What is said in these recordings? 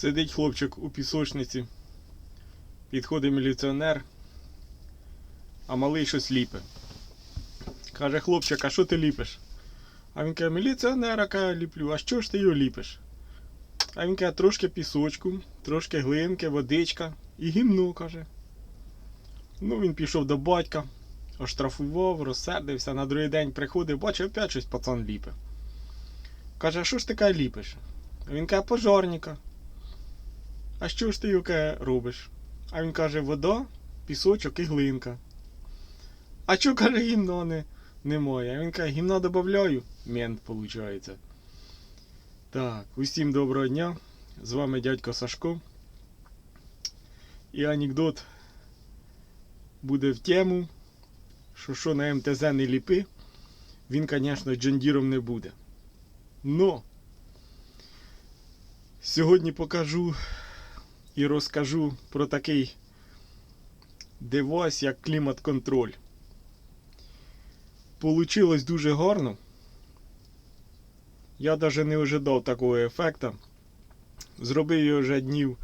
Сидить хлопчик у пісочниці. Підходить міліціонер, а малий щось ліпе. Каже, хлопчик, а що ти ліпиш? А він каже, міліціонера каже, ліплю, а що ж ти його ліпиш? А він каже, трошки пісочку, трошки глинки, водичка і гімно, каже. Ну, він пішов до батька, оштрафував, розсердився, на другий день приходив, бачив, опять щось пацан ліпе. Каже, а що ж ти каже, ліпиш? А він каже, пожарника. А що ж ти його робиш? А він каже, вода, пісочок і глинка. А що каже, гімно не, немає? А він каже, гімна додаю, мент виходить. Так, усім доброго дня. З вами дядько Сашко. І анекдот буде в тему, що що на МТЗ не ліпи, він, звісно, джондіром не буде. Но сьогодні покажу і розкажу про такий девайс, як клімат-контроль. Получилось дуже гарно. Я навіть не ожидав такого ефекту. Зробив його вже днів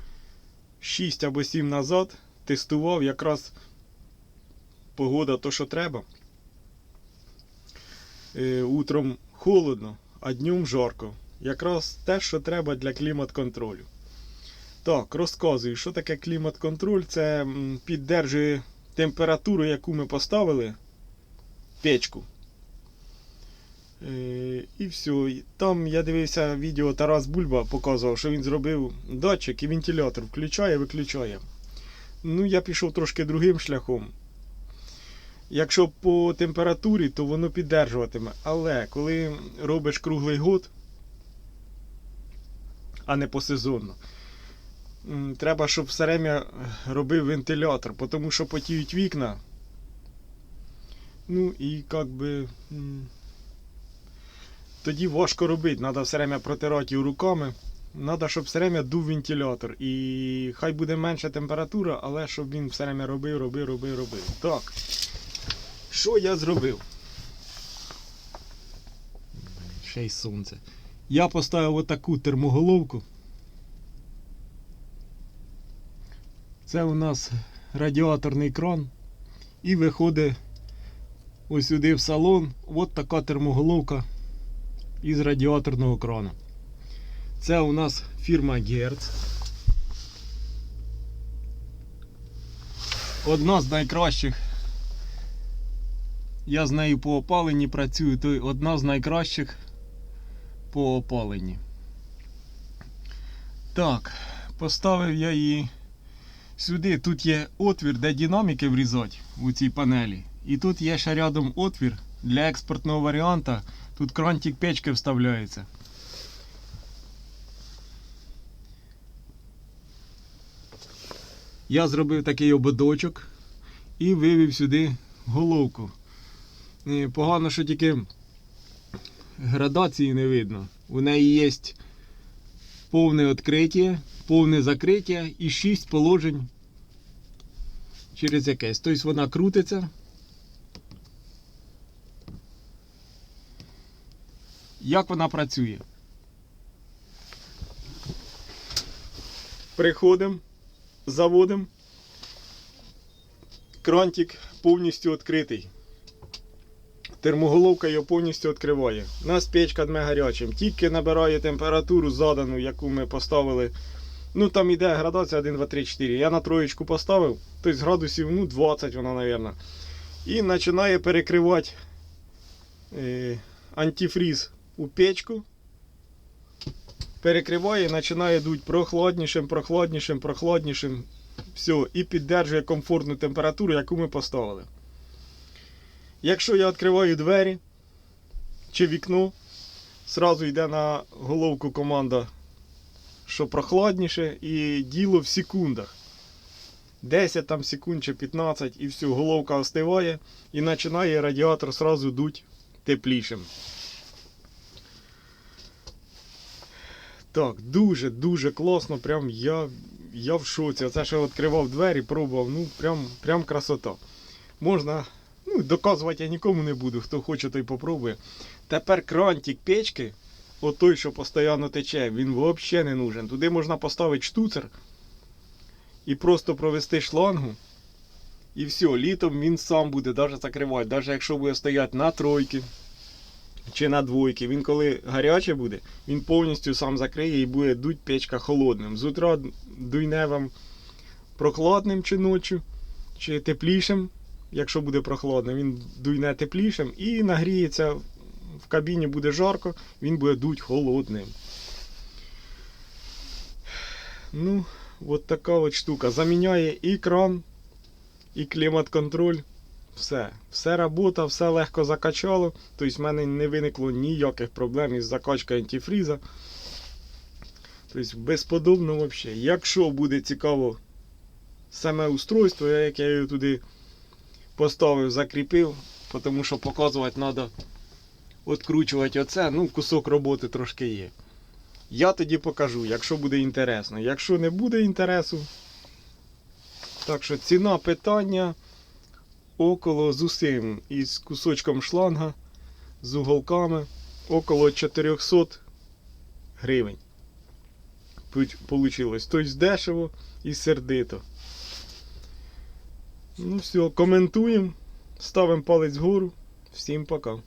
6 або 7 назад. Тестував якраз погода то, що треба. Е, утром холодно, а днем жарко. Якраз те, що треба для клімат-контролю. Так, розказую, що таке клімат-контроль. Це піддержує температуру, яку ми поставили, печку. Е, і все. Там я дивився відео Тарас Бульба показував, що він зробив датчик і вентилятор включає, виключає. Ну, я пішов трошки другим шляхом. Якщо по температурі, то воно піддержуватиме. Але коли робиш круглий год, а не посезонно, м, треба, щоб все время робив вентилятор, тому що потіють вікна. Ну і як би. Тоді важко робити, треба все время протирати руками. Треба, щоб все время дув вентилятор. І хай буде менша температура, але щоб він все время робив, робив, робив, робив. Так. Що я зробив? Ще й сонце. Я поставив отаку термоголовку. Це у нас радіаторний кран. І виходить ось сюди в салон. От така термоголовка із радіаторного крану. Це у нас фірма Герц. Одна з найкращих. Я з нею по опаленні працюю, то одна з найкращих по опаленні. Так, поставив я її сюди. Тут є отвір, де динаміки врізати у цій панелі. І тут є ще рядом отвір для експортного варіанта. Тут крантик печки вставляється. Я зробив такий ободочок і вивів сюди головку. Е, Погано, що тільки градації не видно. У неї є повне відкриття, повне закриття і 6 положень через якесь. Тобто вона крутиться. Як вона працює? Приходимо, заводимо. Крантик повністю відкритий. Термоголовка його повністю відкриває. У нас печка дме гарячим. Тільки набирає температуру задану, яку ми поставили. Ну там іде градація 1, 2, 3, 4. Я на троєчку поставив, тобто градусів ну, 20 вона, мабуть. І починає перекривати е, антифріз у печку. Перекриває і починає дуть прохладнішим, прохладнішим, прохладнішим. Все, і піддержує комфортну температуру, яку ми поставили. Якщо я відкриваю двері чи вікно, зразу йде на головку команда, що прохладніше, і діло в секундах. 10 там секунд чи 15 і все, головка остиває і починає радіатор зразу дуть теплішим. Так, дуже-дуже класно. Прям я, я в шоці. Оце що відкривав двері, пробував, ну прям, прям красота. Можна, ну, доказувати я нікому не буду. Хто хоче, той попробує. Тепер крантик печки отой, що постійно тече, він взагалі не нужен. Туди можна поставити штуцер і просто провести шлангу. І все, літом він сам буде навіть закривати. Навіть якщо буде стояти на тройки чи на двойки, він коли гаряче буде, він повністю сам закриє і буде дуть печка холодним. З утра дуйне прохладним чи ночі, чи теплішим, якщо буде прохладно, він дуйне теплішим і нагріється в кабіні буде жарко, він буде дуть холодним. Ну, от така от штука. Заміняє і кран, і клімат-контроль. Все. Все робота, все легко закачало. Тобто в мене не виникло ніяких проблем із закачкою антифріза. Тобто безподобно взагалі. Якщо буде цікаво саме устройство, я- як я його туди поставив, закріпив, тому що показувати треба відкручувати оце, ну, кусок роботи трошки є. Я тоді покажу, якщо буде інтересно. Якщо не буде інтересу, так що ціна питання около з усім із кусочком шланга, з уголками, около 400 гривень. Получилось. Тобто дешево і сердито. Ну все, коментуємо, ставимо палець вгору. Всім пока.